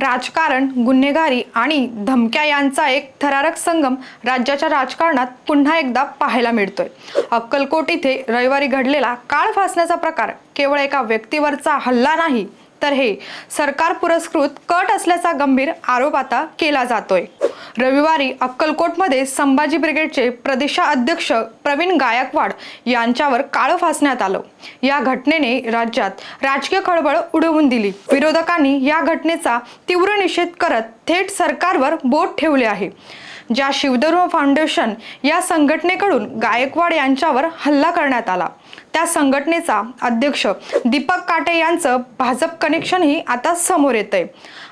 राजकारण गुन्हेगारी आणि धमक्या यांचा एक थरारक संगम राज्याच्या राजकारणात पुन्हा एकदा पाहायला मिळतोय. अक्कलकोट इथे रविवारी घडलेला काळ फासण्याचा प्रकार केवळ एका व्यक्तीवरचा हल्ला नाही तर हे सरकार पुरस्कृत कट असल्याचा गंभीर आरोप आता केला जातोय. रविवारी अक्कलकोटमध्ये संभाजी ब्रिगेडचे प्रदेशाध्यक्ष प्रवीण गायकवाड यांच्यावर काळं फासण्यात आलं. या घटनेने राज्यात राजकीय खळबळ उडवून दिली. विरोधकांनी या घटनेचा तीव्र निषेध करत थेट सरकारवर बोट ठेवले आहे. ज्या शिवधर्म फाउंडेशन या संघटनेकडून गायकवाड यांच्यावर हल्ला करण्यात आला. त्या संघटनेचा अध्यक्ष दीपक काटे यांचं भाजप कनेक्शनही आता समोर येत आहे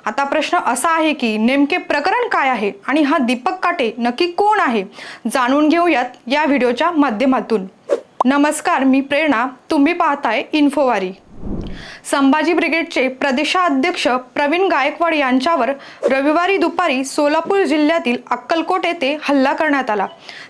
आता प्रश्न असा आहे की नेमके प्रकरण काय आहे आणि हा दीपक काटे नक्की कोण आहे? जाणून घेऊयात या व्हिडिओच्या माध्यमातून. नमस्कार मी प्रेरणा. तुम्ही पाहताय इन्फोवारी. संभाजी ब्रिगेडचे प्रदेशाध्यक्ष प्रवीण गायकवाड यांच्यावर रविवारी दुपारी सोलापूर जिल्ह्यातील अक्कलकोट येथे हल्ला करण्यात आला.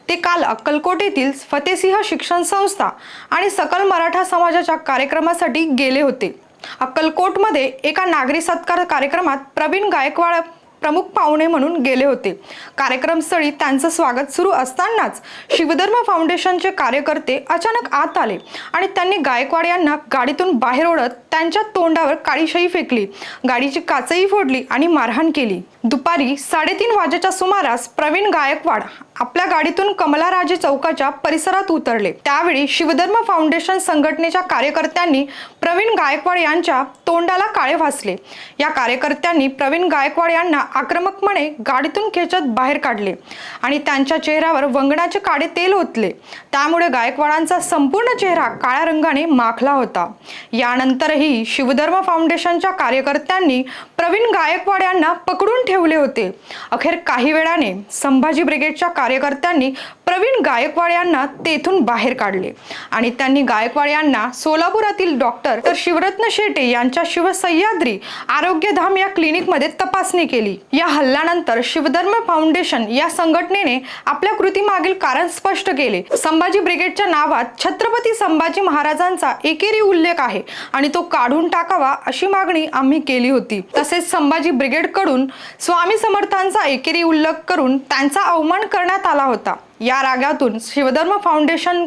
ते काल अक्कलकोट येथील फतेसिंह शिक्षण संस्था आणि सकल मराठा समाजाच्या कार्यक्रमासाठी गेले होते. अक्कलकोटमध्ये एका नागरी सत्कार कार्यक्रमात प्रवीण गायकवाड प्रमुख पाहुणे म्हणून गेले होते. कार्यक्रमस्थळी त्यांचं स्वागत सुरू असतानाच शिवधर्म फाउंडेशनचे कार्यकर्ते अचानक आत आले आणि त्यांनी गायकवाड यांना गाडीतून बाहेर ओढत त्यांच्या तोंडावर काळीशाही फेकली. गाडीची काचही फोडली आणि मारहाण केली. दुपारी साडेतीन वाजेच्या सुमारास प्रवीण गायकवाड आपल्या गाडीतून कमलाराजे चौकाच्या परिसरात उतरले. त्यावेळी शिवधर्म फाउंडेशन संघटनेच्या कार्यकर्त्यांनी प्रवीण गायकवाड यांच्या तोंडाला काळे भासले. या कार्यकर्त्यांनी प्रवीण गायकवाड यांना आक्रमकपणे गाडीतून खेचत बाहेर काढले आणि त्यांच्या चेहऱ्यावर वंगणाचे काळे तेल ओतले. त्यामुळे गायकवाडांचा संपूर्ण चेहरा काळ्या रंगाने माखला होता. यानंतरही शिवधर्म फाउंडेशनच्या कार्यकर्त्यांनी प्रवीण गायकवाड यांना पकडून ठेवले होते. अखेर काही वेळाने संभाजी ब्रिगेडच्या कार्यकर्त्यांनी प्रवीण गायकवाड यांना तेथून बाहेर काढले. आणि त्यांनी गायकवाड यांना सोलापुरातील डॉक्टर तर शिवरत्न शेटे यांच्या शिवसह्याद्री आरोग्यधाम या क्लिनिकमध्ये तपासणी केली. या हल्ल्यानंतर शिवधर्म फाउंडेशन या संघटनेने आपल्या कृतीमागील कारण स्पष्ट केले. संभाजी ब्रिगेडच्या नावात छत्रपती संभाजी महाराजांचा एकेरी उल्लेख आहे आणि तो काढून टाकावा अशी मागणी आम्ही केली होती. तसेच संभाजी ब्रिगेडकडून स्वामी समर्थांचा एकेरी उल्लेख करून त्यांचा अवमान करण्यात आला होता. या रागातून शिवधर्म फाउंडेशन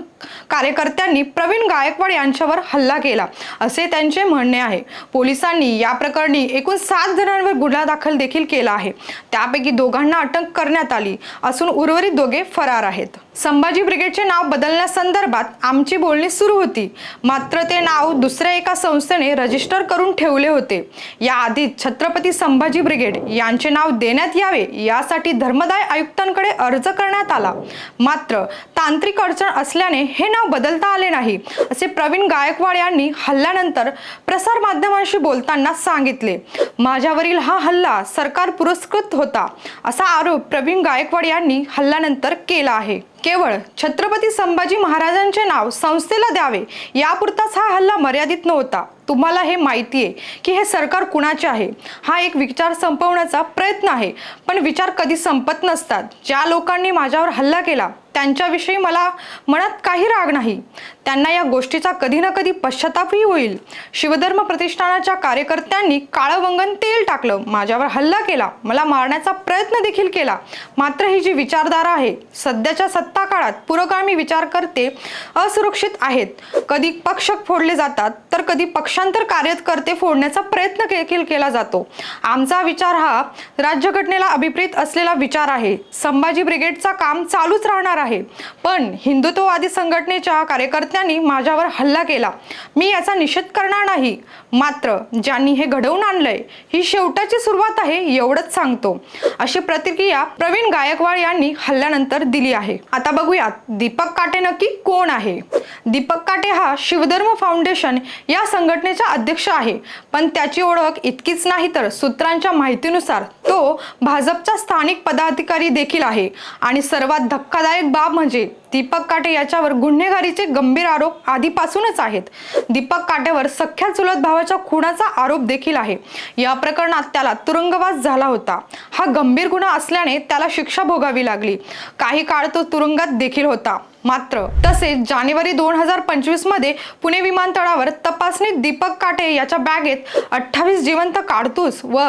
कार्यकर्त्यांनी प्रवीण गायकवाड यांच्यावर हल्ला केला असे त्यांचे म्हणणे आहे. पोलिसांनी या प्रकरणी एकूण सात जणांवर गुन्हा दाखल देखील केला आहे. त्यापैकी दोघांना अटक करण्यात आली असून उर्वरित दोघे फरार आहेत. संभाजी ब्रिगेडचे नाव बदलण्यासंदर्भात आमची बोलणी सुरू होती. मात्र ते नाव दुसऱ्या एका संस्थेने रजिस्टर करून ठेवले होते. याआधी छत्रपती संभाजी ब्रिगेड यांचे नाव देण्यात यावे यासाठी धर्मदाय आयुक्तांकडे अर्ज करण्यात आला. मात्र तांत्रिक अडचण असल्याने हे नाव बदलता आले नाही असे प्रवीण गायकवाड यांनी हल्ल्यानंतर प्रसार माध्यमांशी बोलताना सांगितले. माझ्यावरील हा हल्ला सरकार पुरस्कृत होता असा आरोप प्रवीण गायकवाड यांनी हल्ल्यानंतर केला आहे. केवळ छत्रपती संभाजी महाराजांचे नाव संस्थेला द्यावे यापुरताच हा हल्ला मर्यादित नव्हता. तुम्हाला हे माहिती आहे की हे सरकार कुणाचे आहे? हा एक विचार संपवण्याचा प्रयत्न आहे पण विचार कधी संपत नसतात. ज्या लोकांनी माझ्यावर हल्ला केला त्यांच्याविषयी मला मनात काही राग नाही. त्यांना या गोष्टीचा कधी ना कधी पश्चातापही होईल. शिवधर्म प्रतिष्ठानाच्या कार्यकर्त्यांनी काळवंगन तेल टाकलं. माझ्यावर हल्ला केला. मला मारण्याचा प्रयत्न देखील केला. मात्र ही जी विचारधारा आहे सध्याच्या सत्ता काळात पुरोगामी विचार करते असुरक्षित आहेत. कधी पक्ष फोडले जातात तर कधी पक्षांतर कार्यकर्ते फोडण्याचा प्रयत्न देखील केला जातो. आमचा विचार हा राज्यघटनेला अभिप्रेत असलेला विचार आहे. संभाजी ब्रिगेडचा काम चालूच राहणार आहे. पण हिंदुत्ववादी संघटनेच्या कार्यकर्त्यांनी माझ्यावर हल्ला केला. मी याचा निषेध करणार नाही. मात्र ज्यांनी हे घडवून आणलंय ही शेवटाची सुरुवात आहे एवढंच सांगतो. अशी प्रतिक्रिया प्रवीण गायकवाड यांनी हल्ल्यानंतर दिली आहे. आता बघूयात दीपक काटे नक्की कोण आहे? दीपक काटे हा शिवधर्म फाउंडेशन या संघटनेचा अध्यक्ष आहे. पण त्याची ओळख इतकीच नाही तर सूत्रांच्या माहितीनुसार तो भाजपचा स्थानिक पदाधिकारी देखील आहे. आणि सर्वात धक्कादायक बाब म्हणजे दीपक काटे याच्यावर गुन्हेगारीचे गंभीर आरोप आधीपासूनच आहेत. दीपक काटेवर सख्या चुलत भावाच्या खुनाचा आरोप देखील आहे. या प्रकरणात त्याला तुरुंगवास झाला होता. हा गंभीर गुन्हा असल्याने त्याला शिक्षा भोगावी लागली. काही काळ तो तुरुंगात देखील होता. मात्र तसेच जानेवारी दोन हजार पंचवीसमध्ये पुणे विमानतळावर तपासणीत दीपक काटे याच्या बॅगेत अठ्ठावीस जिवंत काडतूस व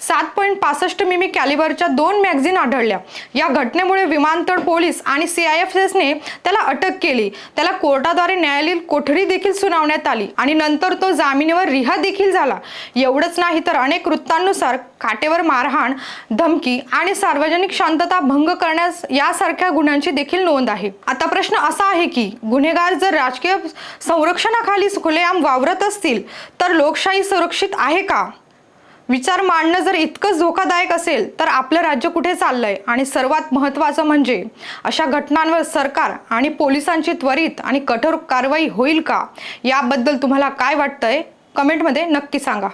सात पॉईंट पासष्ट मिमी कॅलिबरच्या दोन मॅगझिन आढळल्या. या घटनेमुळे विमानतळ पोलीस आणि सीआयएफएसने त्याला अटक केली. त्याला कोर्टाद्वारे न्यायालयीन कोठडी देखील सुनावण्यात आली आणि नंतर तो जामिनीवर रिहा देखील झाला. एवढंच नाही तर अनेक वृत्तांनुसार काटेवर मारहाण धमकी आणि सार्वजनिक शांतता भंग करण्यास यासारख्या गुन्ह्यांची देखील नोंद आहे. आता प्रश्न असा आहे की गुन्हेगार जर राजकीय संरक्षणाखाली खुलेआम वावरत असतील तर लोकशाही सुरक्षित आहे का? विचार मांडणं जर इतकंच धोकादायक असेल तर आपलं राज्य कुठे चाललंय? आणि सर्वात महत्त्वाचं म्हणजे अशा घटनांवर सरकार आणि पोलिसांची त्वरित आणि कठोर कारवाई होईल का? याबद्दल तुम्हाला काय वाटतंय? कमेंटमध्ये नक्की सांगा.